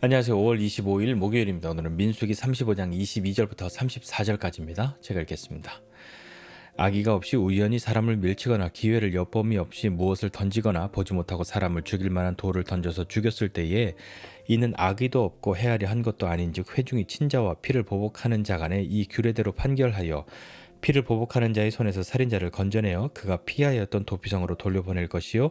안녕하세요. 5월 25일 목요일입니다. 오늘은 민수기 35장 22절부터 34절까지입니다. 제가 읽겠습니다. 아기가 없이 우연히 사람을 밀치거나 기회를 엿봄이 없이 무엇을 던지거나 보지 못하고 사람을 죽일 만한 돌을 던져서 죽였을 때에 이는 아기도 없고 헤아려 한 것도 아닌즉 회중이 친자와 피를 보복하는 자 간에 이 규례대로 판결하여 피를 보복하는 자의 손에서 살인자를 건져내어 그가 피하였던 도피성으로 돌려보낼 것이요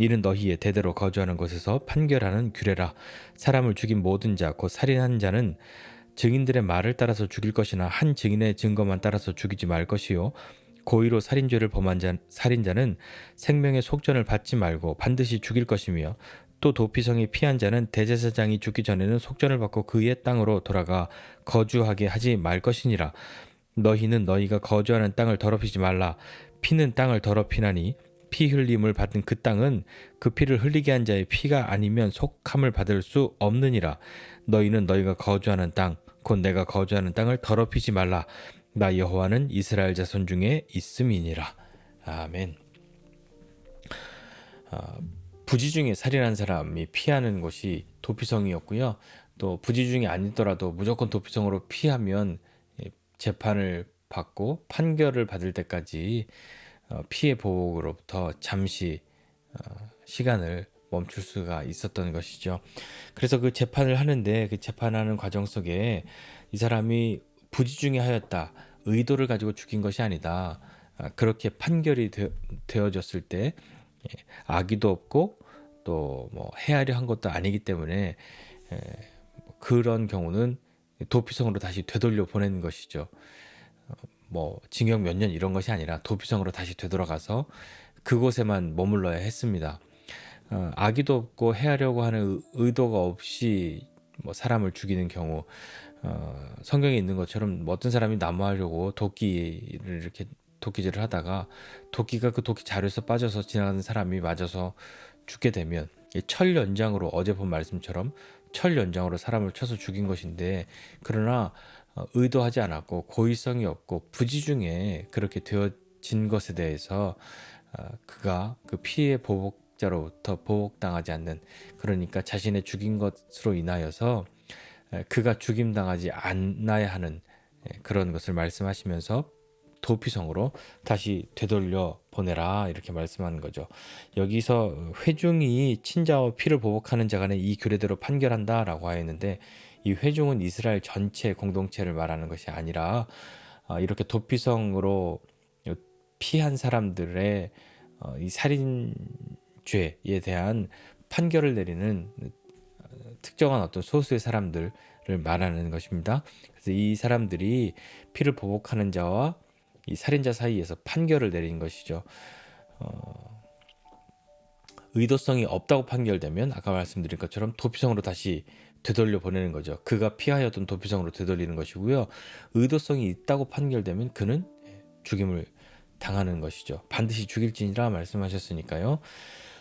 이는 너희의 대대로 거주하는 곳에서 판결하는 규례라. 사람을 죽인 모든 자, 곧 살인한 자는 증인들의 말을 따라서 죽일 것이나 한 증인의 증거만 따라서 죽이지 말 것이요. 고의로 살인죄를 범한 자, 살인자는 생명의 속전을 받지 말고 반드시 죽일 것이며 또 도피성에 피한 자는 대제사장이 죽기 전에는 속전을 받고 그의 땅으로 돌아가 거주하게 하지 말 것이니라. 너희는 너희가 거주하는 땅을 더럽히지 말라. 피는 땅을 더럽히나니 피 흘림을 받은 그 땅은 그 피를 흘리게 한 자의 피가 아니면 속함을 받을 수 없느니라. 너희는 너희가 거주하는 땅, 곧 내가 거주하는 땅을 더럽히지 말라. 나 여호와는 이스라엘 자손 중에 있음이니라. 아멘. 아, 부지 중에 살인한 사람이 피하는 곳이 도피성이었고요. 또 부지 중에 아니더라도 무조건 도피성으로 피하면 재판을 받고 판결을 받을 때까지 어, 피해 보호로부터 잠시 어, 시간을 멈출 수가 있었던 것이죠. 그래서 그 재판을 하는데 그 재판하는 과정 속에 이 사람이 부지중에 하였다 의도를 가지고 죽인 것이 아니다. 아, 그렇게 판결이 되어, 졌을때 예, 악의도 없고 또뭐 헤아려 한 것도 아니기 때문에 뭐 그런 경우는 도피성으로 다시 되돌려 보내는 것이죠. 뭐 징역 몇 년 이런 것이 아니라 도피성으로 다시 되돌아가서 그곳에만 머물러야 했습니다. 어, 악의도 없고 해하려고 하는 의도가 없이 뭐 사람을 죽이는 경우 어, 성경에 있는 것처럼 뭐 어떤 사람이 나무하려고 도끼를 이렇게 도끼질을 하다가 도끼가 그 도끼 자루에서 빠져서 지나가는 사람이 맞아서 죽게 되면 철 연장으로 어제 본 말씀처럼 철 연장으로 사람을 쳐서 죽인 것인데 그러나 어, 의도하지 않았고 고의성이 없고 부지 중에 그렇게 되어진 것에 대해서 어, 그가 그 피해 보복자로부터 보복당하지 않는 그러니까 자신의 죽인 것으로 인하여서 그가 죽임당하지 않아야 하는 그런 것을 말씀하시면서 도피성으로 다시 되돌려 보내라 이렇게 말씀하는 거죠. 여기서 회중이 친자와 피를 보복하는 자 간에 이 규례대로 판결한다라고 하였는데 이 회중은 이스라엘 전체 공동체를 말하는 것이 아니라 아, 이렇게 도피성으로 피한 사람들의 어, 이 살인죄에 대한 판결을 내리는 특정한 어떤 소수의 사람들을 말하는 것입니다. 그래서 이 사람들이 피를 보복하는 자와 이 살인자 사이에서 판결을 내린 것이죠. 어, 의도성이 없다고 판결되면 아까 말씀드린 것처럼 도피성으로 다시 되돌려 보내는 거죠. 그가 피하였던 도피성으로 되돌리는 것이고요. 의도성이 있다고 판결되면 그는 죽임을 당하는 것이죠. 반드시 죽일지니라 말씀하셨으니까요.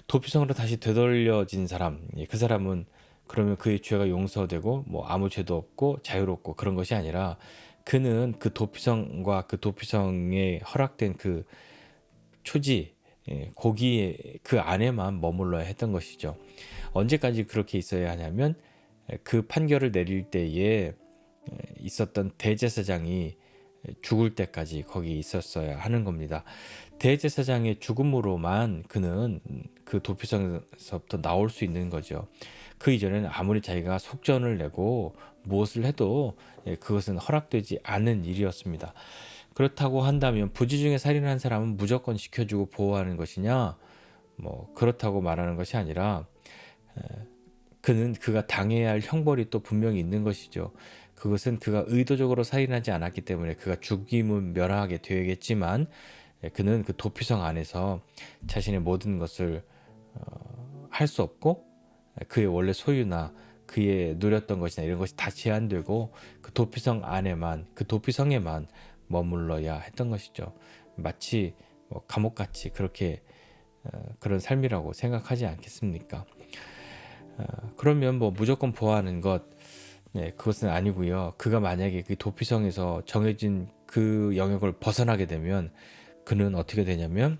도피성으로 다시 되돌려진 사람, 예, 그 사람은 그러면 그의 죄가 용서되고 뭐 아무 죄도 없고 자유롭고 그런 것이 아니라 그는 그 도피성과 그 도피성에 허락된 그 초지 예, 고기 그 안에만 머물러야 했던 것이죠. 언제까지 그렇게 있어야 하냐면 그 판결을 내릴 때에 있었던 대제사장이 죽을 때까지 거기 있었어야 하는 겁니다. 대제사장의 죽음으로만 그는 그 도피성에서부터 나올 수 있는 거죠. 그 이전에는 아무리 자기가 속전을 내고 무엇을 해도 그것은 허락되지 않은 일이었습니다. 그렇다고 한다면 부지 중에 살인한 사람은 무조건 지켜주고 보호하는 것이냐? 뭐 그렇다고 말하는 것이 아니라 그는 그가 당해야 할 형벌이 또 분명히 있는 것이죠. 그것은 그가 의도적으로 살인하지 않았기 때문에 그가 죽임은 멸하게 되겠지만 예, 그는 그 도피성 안에서 자신의 모든 것을 어, 할수 없고 그의 원래 소유나 그의 누렸던 것이나 이런 것이 다 제한되고 그 도피성 안에만 그 도피성에만 머물러야 했던 것이죠. 마치 뭐 감옥같이 그렇게 어, 그런 삶이라고 생각하지 않겠습니까? 어, 그러면 뭐 무조건 보호하는 것 네, 그것은 아니고요. 그가 만약에 그 도피성에서 정해진 그 영역을 벗어나게 되면 그는 어떻게 되냐면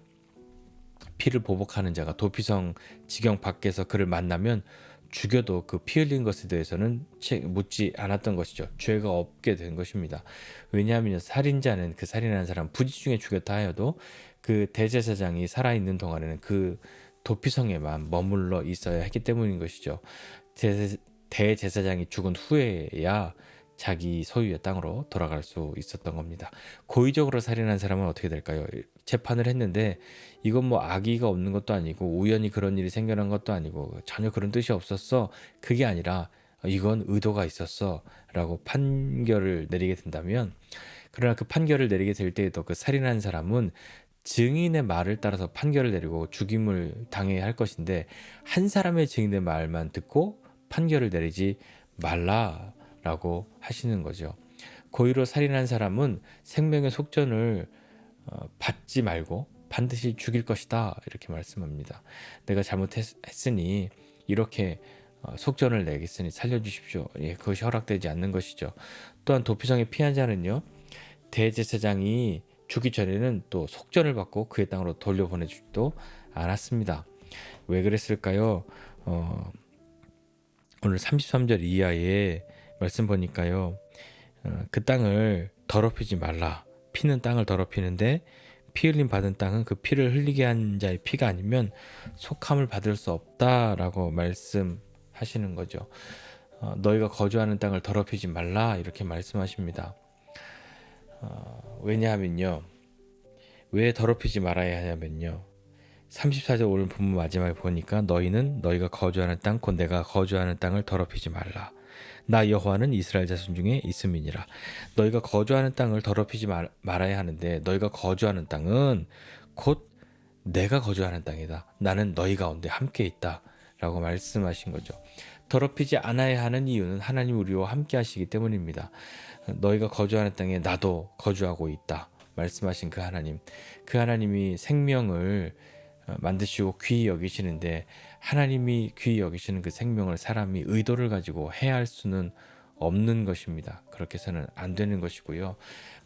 피를 보복하는 자가 도피성 지경 밖에서 그를 만나면 죽여도 그 피 흘린 것에 대해서는 묻지 않았던 것이죠. 죄가 없게 된 것입니다. 왜냐하면 살인자는 그 살인한 사람 부지 중에 죽였다 하여도 그 대제사장이 살아있는 동안에는 그 도피성에만 머물러 있어야 했기 때문인 것이죠. 대제사장이 죽은 후에야 자기 소유의 땅으로 돌아갈 수 있었던 겁니다. 고의적으로 살인한 사람은 어떻게 될까요? 재판을 했는데 이건 뭐 악의가 없는 것도 아니고 우연히 그런 일이 생겨난 것도 아니고 전혀 그런 뜻이 없었어. 그게 아니라 이건 의도가 있었어 라고 판결을 내리게 된다면 그러나 그 판결을 내리게 될 때에도 그 살인한 사람은 증인의 말을 따라서 판결을 내리고 죽임을 당해야 할 것인데 한 사람의 증인의 말만 듣고 판결을 내리지 말라 라고 하시는 거죠. 고의로 살인한 사람은 생명의 속전을 어, 받지 말고 반드시 죽일 것이다 이렇게 말씀합니다. 내가 잘못했으니 이렇게 어, 속전을 내겠으니 살려주십시오. 예, 그것이 허락되지 않는 것이죠. 또한 도피성의 피한 자는요 대제사장이 죽기 전에는 또 속전을 받고 그의 땅으로 돌려보내주지도 않았습니다. 왜 그랬을까요? 어, 오늘 33절 이하에 말씀 보니까요. 어, 그 땅을 더럽히지 말라. 피는 땅을 더럽히는데 피 흘림 받은 땅은 그 피를 흘리게 한 자의 피가 아니면 속함을 받을 수 없다라고 말씀하시는 거죠. 어, 너희가 거주하는 땅을 더럽히지 말라 이렇게 말씀하십니다. 어, 왜냐하면요. 왜 더럽히지 말아야 하냐면요. 34절 오늘 본문 마지막에 보니까 너희는 너희가 거주하는 땅 곧 내가 거주하는 땅을 더럽히지 말라. 나 여호와는 이스라엘 자손 중에 있음이니라. 너희가 거주하는 땅을 더럽히지 말, 말아야 하는데 너희가 거주하는 땅은 곧 내가 거주하는 땅이다. 나는 너희 가운데 함께 있다. 라고 말씀하신 거죠. 더럽히지 않아야 하는 이유는 하나님 우리와 함께 하시기 때문입니다. 너희가 거주하는 땅에 나도 거주하고 있다. 말씀하신 그 하나님. 그 하나님이 생명을 어, 만드시고 귀히 여기시는데 하나님이 귀히 여기시는 그 생명을 사람이 의도를 가지고 해할 수는 없는 것입니다. 그렇게 해서는 안 되는 것이고요.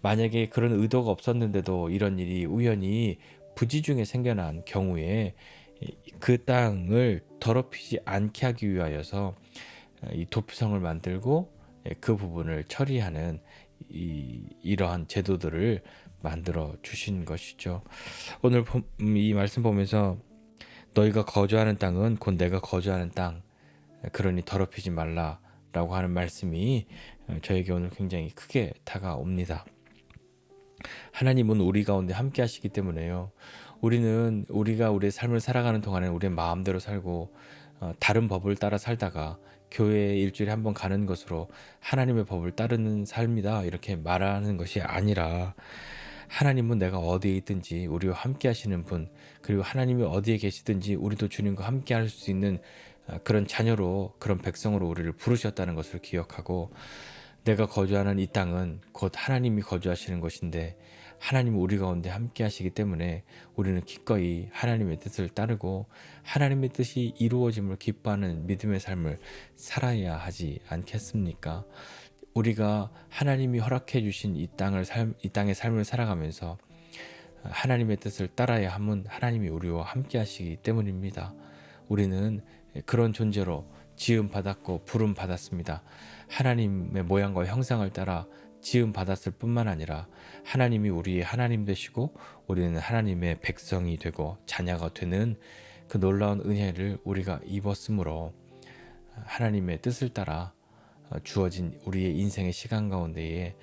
만약에 그런 의도가 없었는데도 이런 일이 우연히 부지 중에 생겨난 경우에 그 땅을 더럽히지 않게 하기 위하여서 이 도피성을 만들고 그 부분을 처리하는 이, 이러한 제도들을 만들어 주신 것이죠. 오늘 이 말씀 보면서 너희가 거주하는 땅은 곧 내가 거주하는 땅 그러니 더럽히지 말라라고 하는 말씀이 저에게 오늘 굉장히 크게 다가옵니다. 하나님은 우리 가운데 함께 하시기 때문에요. 우리는 우리가 우리의 삶을 살아가는 동안에 우리의 마음대로 살고 어, 다른 법을 따라 살다가 교회에 일주일에 한 번 가는 것으로 하나님의 법을 따르는 삶이다 이렇게 말하는 것이 아니라 하나님은 내가 어디에 있든지 우리와 함께 하시는 분, 그리고 하나님이 어디에 계시든지 우리도 주님과 함께 할 수 있는 아, 그런 자녀로, 그런 백성으로 우리를 부르셨다는 것을 기억하고 내가 거주하는 이 땅은 곧 하나님이 거주하시는 것인데 하나님 우리 가운데 함께 하시기 때문에 우리는 기꺼이 하나님의 뜻을 따르고 하나님의 뜻이 이루어짐을 기뻐하는 믿음의 삶을 살아야 하지 않겠습니까? 우리가 하나님이 허락해 주신 이 땅을 삶, 이 땅의 삶을 살아가면서 하나님의 뜻을 따라야 함은 하나님이 우리와 함께 하시기 때문입니다. 우리는 그런 존재로 지음 받았고 부름 받았습니다. 하나님의 모양과 형상을 따라 지음 받았을 뿐만 아니라 하나님이 우리의 하나님 되시고 우리는 하나님의 백성이 되고 자녀가 되는 그 놀라운 은혜를 우리가 입었으므로 하나님의 뜻을 따라 어, 주어진 우리의 인생의 시간 가운데에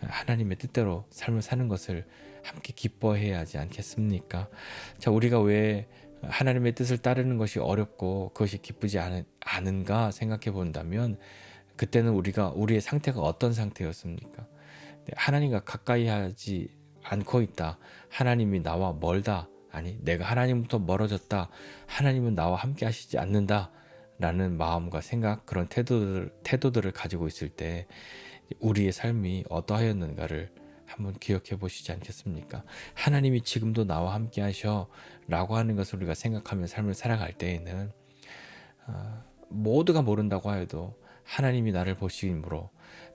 하나님의 뜻대로 삶을 사는 것을 함께 기뻐해야 하지 않겠습니까? 자, 우리가 왜 하나님의 뜻을 따르는 것이 어렵고 그것이 기쁘지 않은, 않은가 생각해 본다면 그때는 우리가 우리의 상태가 어떤 상태였습니까? 네, 하나님과 가까이 하지 않고 있다. 하나님이 나와 멀다. 아니, 내가 하나님부터 멀어졌다. 하나님은 나와 함께 하시지 않는다. 라는 마음과 생각 그런 태도들, 태도들을 가지고 있을 때 우리의 삶이 어떠하였는가를 한번 기억해 보시지 않겠습니까? 하나님이 지금도 나와 함께 하셔 라고 하는 것을 우리가 생각하며 삶을 살아갈 때에는 어, 모두가 모른다고 하여도 하나님이 나를 보시므로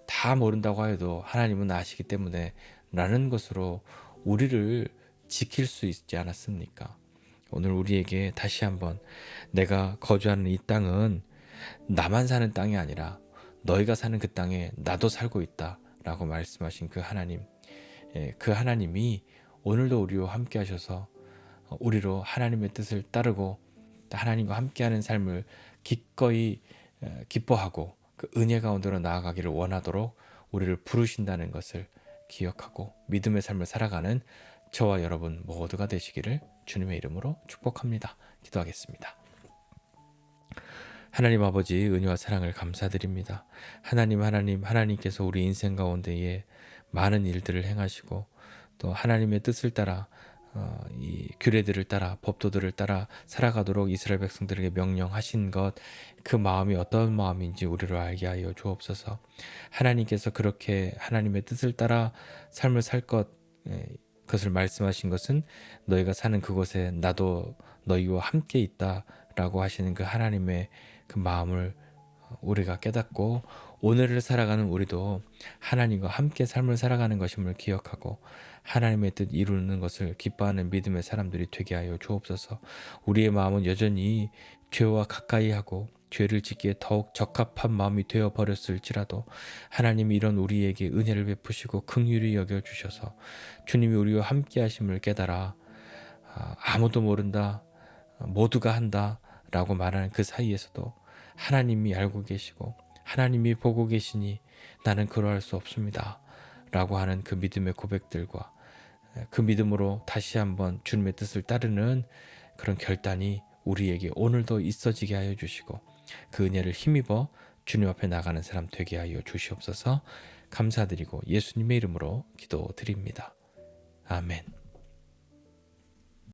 다 모른다고 하여도 하나님은 아시기 때문에 라는 것으로 우리를 지킬 수 있지 않았습니까? 오늘 우리에게 다시 한번 내가 거주하는 이 땅은 나만 사는 땅이 아니라 너희가 사는 그 땅에 나도 살고 있다 라고 말씀하신 그 하나님. 예, 그 하나님이 오늘도 우리와 함께 하셔서 우리로 하나님의 뜻을 따르고 하나님과 함께하는 삶을 기꺼이 어, 기뻐하고 그 은혜 가운데로 나아가기를 원하도록 우리를 부르신다는 것을 기억하고 믿음의 삶을 살아가는 저와 여러분 모두가 되시기를 주님의 이름으로 축복합니다. 기도하겠습니다. 하나님 아버지 은혜와 사랑을 감사드립니다. 하나님 하나님 하나님께서 우리 인생 가운데에 많은 일들을 행하시고 또 하나님의 뜻을 따라 어, 이 규례들을 따라 법도들을 따라 살아가도록 이스라엘 백성들에게 명령하신 것 그 마음이 어떤 마음인지 우리를 알게 하여 주옵소서. 하나님께서 그렇게 하나님의 뜻을 따라 삶을 살것 예, 그것을 말씀하신 것은 너희가 사는 그곳에 나도 너희와 함께 있다라고 하시는 그 하나님의 그 마음을 우리가 깨닫고 오늘을 살아가는 우리도 하나님과 함께 삶을 살아가는 것임을 기억하고 하나님의 뜻 이루는 것을 기뻐하는 믿음의 사람들이 되게 하여 주옵소서. 우리의 마음은 여전히 죄와 가까이 하고 죄를 짓기에 더욱 적합한 마음이 되어 버렸을지라도 하나님이 이런 우리에게 은혜를 베푸시고 긍휼히 여겨 주셔서 주님이 우리와 함께 하심을 깨달아 아, 아무도 모른다 모두가 한다라고 말하는 그 사이에서도 하나님이 알고 계시고 하나님이 보고 계시니 나는 그러할 수 없습니다. 라고 하는 그 믿음의 고백들과 그 믿음으로 다시 한번 주님의 뜻을 따르는 그런 결단이 우리에게 오늘도 있어지게 하여 주시고 그 은혜를 힘입어 주님 앞에 나가는 사람 되게 하여 주시옵소서 감사드리고 예수님의 이름으로 기도드립니다. 아멘.